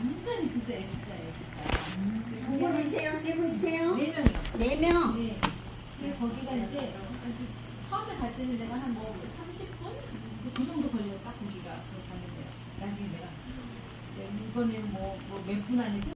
완전히 진짜 S자 S자. 두 분이세요? 세 분이세요? 네 명이요. 네 명. 예. 근데 거기가 이제 처음에 갈 때는 내가 한 뭐 30분 이제 그 정도 걸려 딱 거기가 그거 갔는데요. 나중에 내가 네, 이번에 뭐몇 분 아니고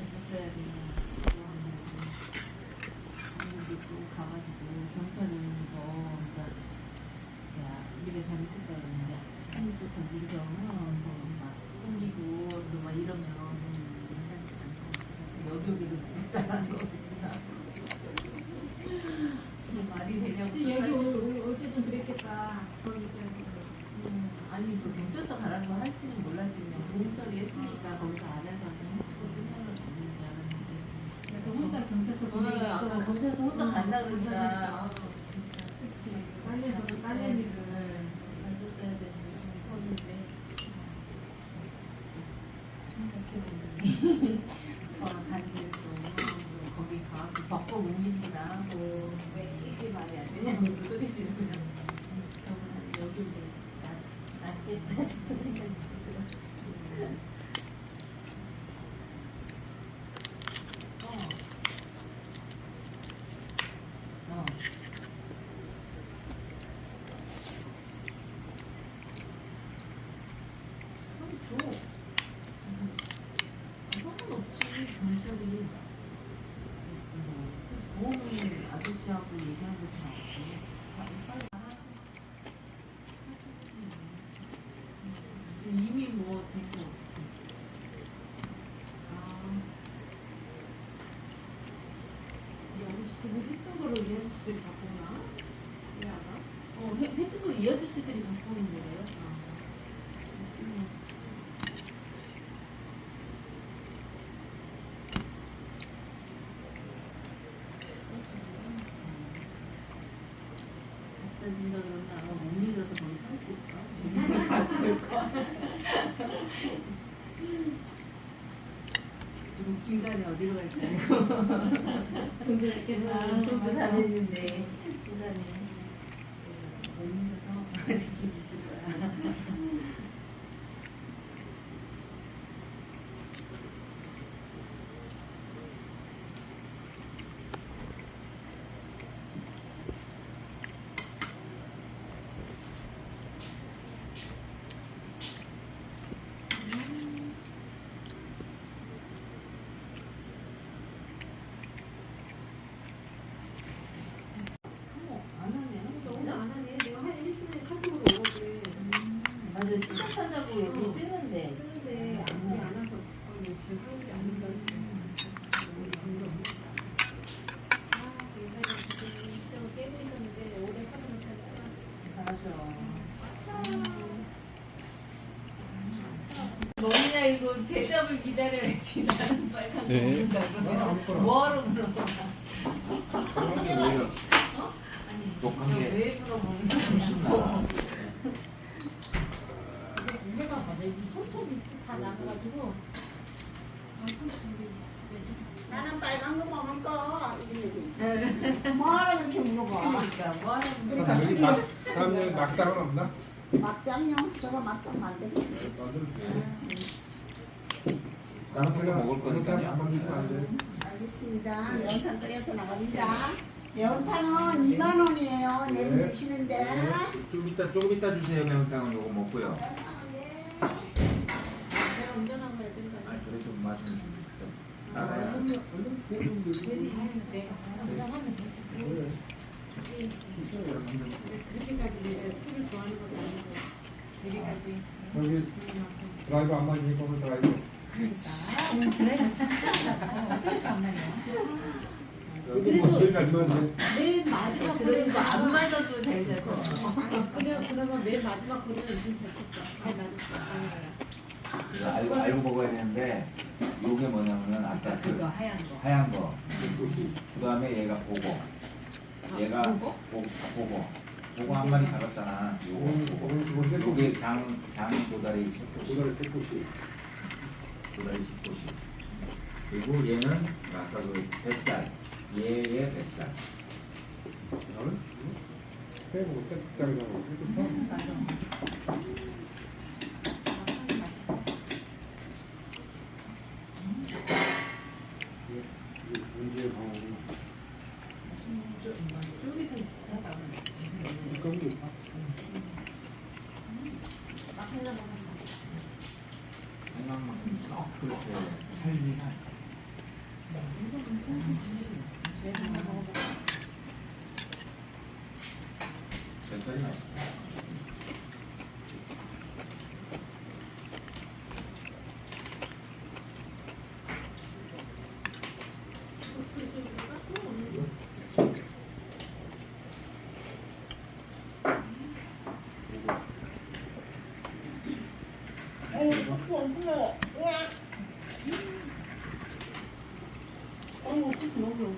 해줬어야 되나 싶고 가가지고 경찰은 이거 그러니까 야 우리가 잘못했다 그러는데 아니 또 거기서 뭐막 옮기고 또 막 이러면 여기 오기도 잘한 거구나 지금 말이 되냐고 여기 똑같이. 올때 좀 그랬겠다. 거기 때문에. 음, 아니 또 경찰서 가라는 거 할지는 몰랐지만 보험 처리했으니까 거기서 안 해서 그냥 해주고 끝나는 건줄 알았는데. 그 혼자 경찰서 어, 보내기 아까 경찰서 혼자 간다 그러니까. 그치. 딸내미 가줬어야 그 딸내미를. 응, 가줬어야 되는데 싶었는데. 생각해보니 오빠가 간길도 또 거기 가고 벚꽃 옮긴다 하고 왜 이렇게 말이 안 되냐고 또 소리 지르면. 저번에 여기 낫겠다 싶은 생각이 들었어 어. 어. 아니, 줘. 음. 상관없지, 경찰이. 그래서 보험은 아저씨하고 얘기한 거다 없지. 빨리 빨리 알아서. 지금 이미 뭐 된거 어떡해. 아. 이 아저씨들 뭐 했던 거를 이 아저씨들이 바꾸나? 왜 알아? 어, 해, 해투고 이 아저씨들이 갖고 오는 거래요? 음. 갖다 준다 그러면 아마 못 믿어서 거기 서 있을까? 갖고 올 거. 지금 중간에 어디로 갈지 알고. 돈도 냈겠다. 돈도 맞아. 다 냈는데 중간에 못 믿어서 지금 있을 거야. 어머, 안 하네. 너무 안 하네. 내가 한 했으면 카톡으로 오거든. 맞아, 시작 한다고 여기 뜨는데. 우리 안 와서 어, 이거 지금 하는 게 아닌가 없네. 아, 못하니까. 맞아. 뭐냐 이거 대답을 기다려야지 나는 빨간 거 네. 그러면 뭐하러 물어봐. 아니 게왜 물어보는 거야 근데 해봐봐 내 손톱이 다아 진짜 나는 빨간 거 먹을 거 되지. 뭐하러 그렇게 물어봐. 그러니까 뭐하러 그러니까 다음 술이 여기 막 다음 여기 막상은 없나? 막장요. 저거 막장 되지. 나는 그거 먹을 거니까요. 돼. 알겠습니다. 매운탕 끓여서 나갑니다. 매운탕은 2만 원이에요. 내분 네. 드시는데. 네. 좀 이따 조금 이따 주세요 매운탕은 요거 먹고요. 아, 네. 내가 운전하고 해야 되는 거아 아니야? 그래 좀 맛은 좀 알아야. 내가 운전하면 되지. 근데 그렇게까지 내가 술을 좋아하는 것도 아니고 되게까지 여기 드라이브 안 맞으니까 오늘 드라이브. 여기 뭐 제일 잘 이제 맨 마지막 그러니까 안 맞아도 잘 잤어 그래 그나마 맨 마지막 거는 좀잘 쳤어. 잘 맞았어. 이거 알고 알고 먹어야 되는데 요게 뭐냐면은 아까 아까 그 그거 하얀 거 하얀 거. 그 다음에 얘가 보고 얘가 보고? 보- 보고 보고 한 마리 잡았잖아. 오늘 요거 오늘 그거 세 요게 꽃이. 장, 장 도다리 세 꽃이 도다리 세 꽃이. 도다리 세 꽃이 그리고 얘는 아까 그 뱃살 얘의 뱃살 나는 빼고 떼짜리 잡고 깨끗하. 맞아. 이게 문제의 방어구나. 쫄깃하다. 이건 생각만큼 썩 그렇게 살기가 뱃살이 맛있다. 어, 여기?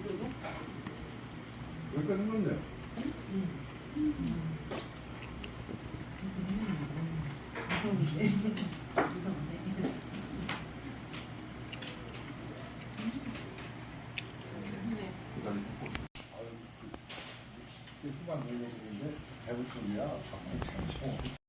여기까지 했는데. 무서운데. 무서운데. 꽃이 후반. 정말 참.